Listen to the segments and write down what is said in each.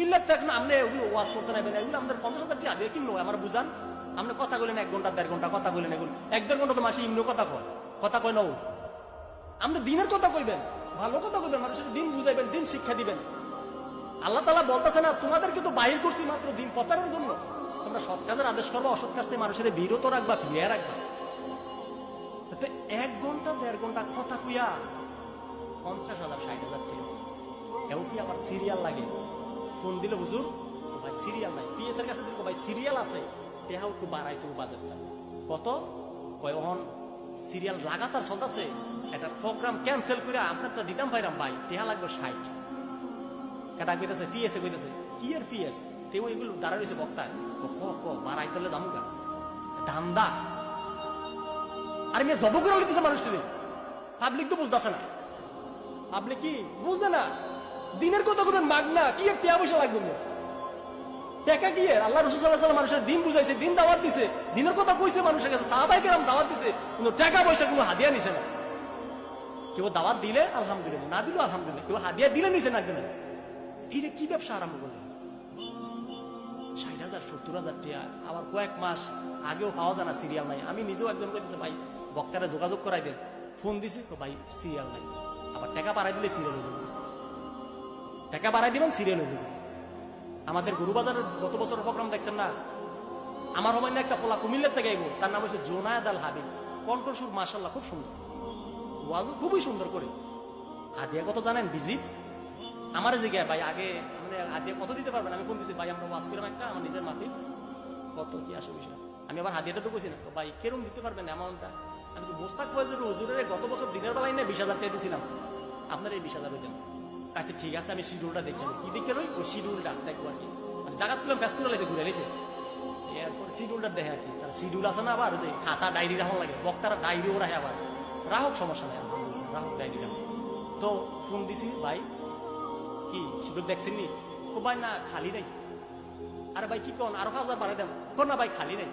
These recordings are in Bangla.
কুমিল্লার করতে নেবেন এগুলো আমাদের পঞ্চাশ হাজার টাকা দিয়ে কিনো আমার বুঝান? কথা বলেন এক ঘণ্টা, দেড় ঘণ্টা, কথা বলেন এক দেড় ঘণ্টা তো মাসে কথা কয়। কথা কয় দিনের কথা কইবেন, ভালো কথা কইবেন, মানুষের দিন বুঝাইবেন, দিন শিক্ষা দিবেন। আল্লাহ তালা বলতেছে না, তোমাদেরকে তো বাহির করছি মাত্র দিন প্রচারের জন্য। তোমরা সৎ কাজের আদেশ করব, অসৎ কাজ থেকে মানুষের বিরত রাখবা, ফিরিয়ে রাখবা। এক ঘণ্টা, দেড় ঘণ্টা কথা কুইয়া পঞ্চাশ হাজার, ষাট হাজার টাকা। কি আমার সিরিয়াল লাগে? ফোন দিলে, হুজুর, ভাই সিরিয়াল নাই। পিএস এর কাছে দেখো, ভাই সিরিয়াল আছে। টেহা একটু বাড়াই তো বাজেটটা কত? কয়, অহন সিরিয়াল লাগাতার চলতেছে। একটা প্রোগ্রাম ক্যান্সেল করে আপনারটা দিতাম ভাইরাম ভাই। টেহা লাগবে ষাট। কেটা কইতেছে? পিএস কইতেছে, কি এর পিএস তেও এগুলো দাঁড়া রয়েছে বক্তা। ক ক বাড়াই তোলে দামুগা ধান্দা। আর মেয়ে, জব করে লিখতেছে মানুষটি পাবলিক তো বুঝতেছে না। পাবলিক কি? বুঝে না। দিনের কথা করবেন মাগনা, কি এর টেয়া পয়সা লাগবে না টাকা কি আল্লাহ রসুল সাল্লাহ মানুষের দিন বুঝাইছে, দিন দাওয়াত দিছে। দিনের কথা কইছে মানুষের কাছে, সাহাবাই কেরাম দাওয়াত দিছে, কিন্তু টাকা পয়সা কোনো হাদিয়া নিছে না। কেউ দাওয়াত দিলে, আলহামদুলিল্লাহ, না দিলেও আলহামদুলিল্লাহ, কেউ হাদিয়া দিলে নিছে না দিলে। এইটা কি ব্যবসা আরম্ভ করলে? ষাট হাজার, সত্তর হাজার টাকা আবার কয়েক মাস আগেও পাওয়া যায় না সিরিয়াল নাই। আমি নিজেও একজন কইতেছে, ভাই, বক্তারা যোগাযোগ করাই দেন। ফোন দিছি, তো ভাই সিরিয়াল নাই। আবার টাকা বাড়াই দিলে সিরিয়াল হয়ে যাবে। টাকা বাড়াই দিবেন সিরিয়াল হয়ে যাবে। আমাদের গরুবাজারের গত বছর প্রোগ্রাম দেখছেন না? আমার সময় একটা ফোলা কুমিল্লার থেকে এগো, তার নাম হচ্ছে জোনায়দ আল হাবিব কণ্ঠসুর মাসাল্লাহ খুব সুন্দর। ওয়াজও খুবই সুন্দর করে। হাদিয়া কত জানেন, বিজি? আমার জিজ্ঞাসা ভাই, আগে মানে হাদিয়া কত দিতে পারবেন? আমি ফোন দিছি, ভাই, আমরা ওয়াজ করলাম একটা, আমার নিজের মাফি কত কি আসে বিষয়? আমি আবার হাদিয়াটা তো কইছি না। ভাই, কেরম দিতে পারবেন অ্যামাউন্টটা আমি তো মোস্তাক ফয়েজের হুজুরের গত বছর দিনের বেলায় না বিশ হাজার টাকা দিয়েছিলাম আপনার এই বিশ হাজার হইতেন আচ্ছা ঠিক আছে আমি শিডিউলটা দেখি কি দেখে রই ওই শিডিউলটা দেখব আর কি। মানে জায়গা তুলাম ব্যস্ত লাগছে ঘুরে গেছে এরপর শিডিউলটা দেখে আর কি। তার শিডিউল আছে না আবার যে খাতা ডায়েরি রাখা লাগে। বক্তারা ডায়েরিও রাখে আবার। রাহক সমস্যা নেই আলহামদুলিল্লাহ, রাহক ডায়েরি রাখো। তো ফোন দিছি ভাই কি শিডিউল দেখছেন নি? ও ভাই না খালি নাই। আরে ভাই কি কোন? আরও হাজার বাড়াই দেন। কোন না ভাই খালি নাই।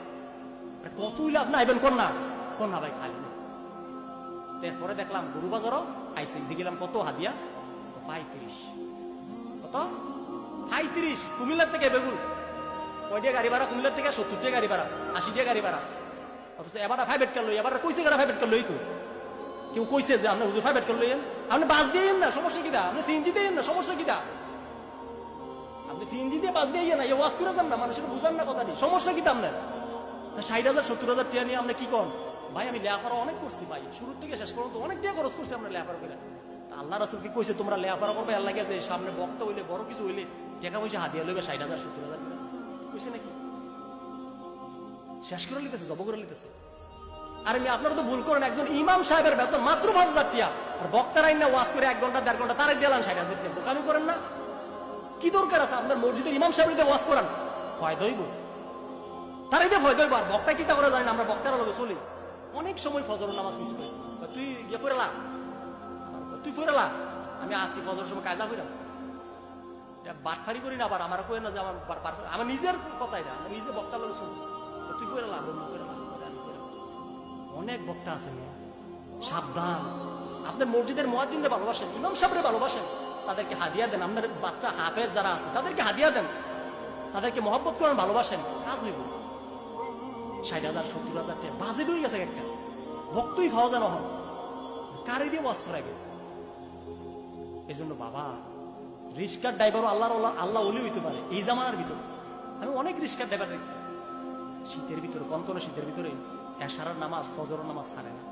কতই লাভ? না আইবেন কোন না? কোন না ভাই খালি নাই। এরপরে দেখলাম গরু বাজারও আইসি গেলাম কত হাদিয়া। পঁয়ত্রিশ। কত? পঁয়ত্রিশ। কুমিল্লার থেকে বেগুন। কয়টা গাড়ি ভাড়া? কুমিল্লার থেকে সত্তর টাকা গাড়ি ভাড়া আশি টাকা গাড়ি ভাড়া। অথচ এবার ফাইভ কার লই, এবার কইছে গাড়া ফাইভ কার লই তো কেউ কইছে যে আপনি হুজুর ফাইভ কার লইয়েন আপনি বাস দিয়ে না, সমস্যা কিনা আপনি সিএনজি দিয়ে না, সমস্যা কিনা আপনি সিএনজি দিয়ে বাস দিয়ে না এ ওয়াজ করে যান না, মানুষের বুঝান না কথা নেই সমস্যা কিনা আপনার? ষাট হাজার, সত্তর হাজার টাকা নিয়ে আপনি কি কন? ভাই, আমি লেখাপড়া অনেক করছি ভাই শুরু থেকে শেষ পর্যন্ত অনেক টাকা খরচ করছি আমরা লেখাপড়া করে। আল্লাহ রাসুল কি কইছে, তোমরা লেখাপড়া করবে? আল্লাহ গেছে সামনে বক্তা হইলে, বড় কিছু হইলে টাকা পয়সা হাতিয়া লইবে, ষাট হাজার, সত্তর হাজার। কইছে নাকি? শেষ করে লিতেছে, জব করে লিতেছে। আর আমি আপনারা তো ভুল করেন, একজন ইমাম সাহেবের বেতন মাত্র পাঁচ হাজার টিয়া। আর বক্তারাই না ওয়াজ করে এক ঘণ্টা, দেড় ঘণ্টা, তারাই দিলাম ষাট হাজার টিয়া। বোকামি করেন না। কি দরকার আছে? আপনার মসজিদের ইমাম সাহেব দিয়ে ওয়াজ করান। ফয়দা হইব তারাই দিয়ে ফয়দা হইব আর বক্তা কি তা করে জানি না আমরা বক্তারা লোক চলি। অনেক সময় ফজর নামাজ মিস করি। তুই গিয়ে ফেরালা তুই ফেরালা আমি আসি ফজর সময় কাজা ফিরাম বাটফারি করি না আবার আমার কই না যে আমার আমার নিজের কথাই না, আমি নিজে বক্তা বলে শুনছি। তুই ফেরালা বন্ধু অনেক বক্তা আছে সাবধান। আপনার মসজিদের মহাজিনরে ভালোবাসেন, ইমাম সাহেবরে ভালোবাসেন। তাদেরকে হাদিয়া দেন, আপনার বাচ্চা হাফেজ যারা আছে, তাদেরকে হাদিয়া দেন। তাদেরকে মহব্বত করেন, ভালোবাসেন, কাজ হইব। ষাট হাজার, সত্তর হাজার টাকা, বাজে হয়ে গেছে একটা। ভক্তই খাওয়া যেন হন কারে দিয়ে ওয়াজ করা গেল এই জন্য বাবা, রিস্কার ড্রাইভারও আল্লাহর আল্লাহ ওলি হইতে পারে এই জামানার ভিতরে। আমি অনেক রিস্কার ড্রাইভার দেখছি। শীতের ভিতরে, কনকনে শীতের ভিতরে এশারার নামাজ ফজর নামাজ ছাড়ে না।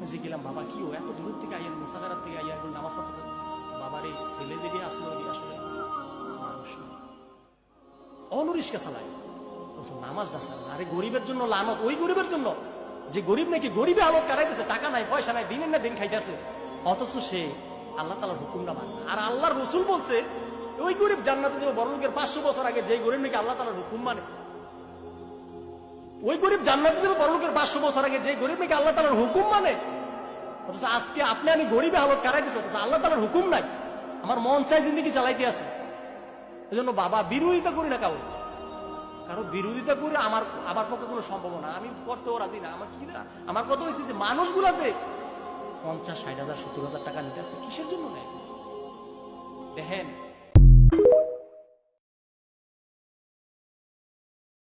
বুঝে গেলাম, বাবা, কি ও এত দূর থেকে আইয়ার মুসাফারার থেকে আইয়ার নামাজ পড়তেছে। বাবার এই ছেলে যেটি আসলো এটি আসলে মানুষ না অনরিস্কা চালায়। নামাজ না না। আরে গরিবের জন্য লানত, ওই গরিবের জন্য। যে গরিব নাকি গরিবে আলোক কারাইতেছে টাকা নাই, পয়সা নাই, দিনের না দিন খাইতেছে। অথচ সে আল্লাহ তালার হুকুমটা মানে আর আল্লাহর রসুল বলছে, ওই গরিব জান্নাতে যাবে, বড় লোকের পাঁচশো বছর আগে যে গরিব নাকি আল্লাহ তালার হুকুম মানে। ওই গরিব জান্নাতে যাবে, বড় লোকের পাঁচশো বছর আগে যে গরিব নাকি আল্লাহ তালার হুকুম মানে। অথচ আজকে আপনি আমি গরিবে হালত কারাই দিচ্ছে অথচ আল্লাহ তালার হুকুম নাই। আমার মন চাই জিন্দিগি চালাইতে আছে। এই জন্য বাবা, বিরোধিতা করি না কাউ কারও বিরোধিতা করে আমার আমার পক্ষে কোনো সম্ভাবনা আমি করতেও রাজি না। আমার কি আমার কথা হয়েছে যে মানুষগুলা যে পঞ্চাশ ষাট হাজার সত্তর হাজার টাকা নিতে আছে কিসের জন্য নেয়? দেখেন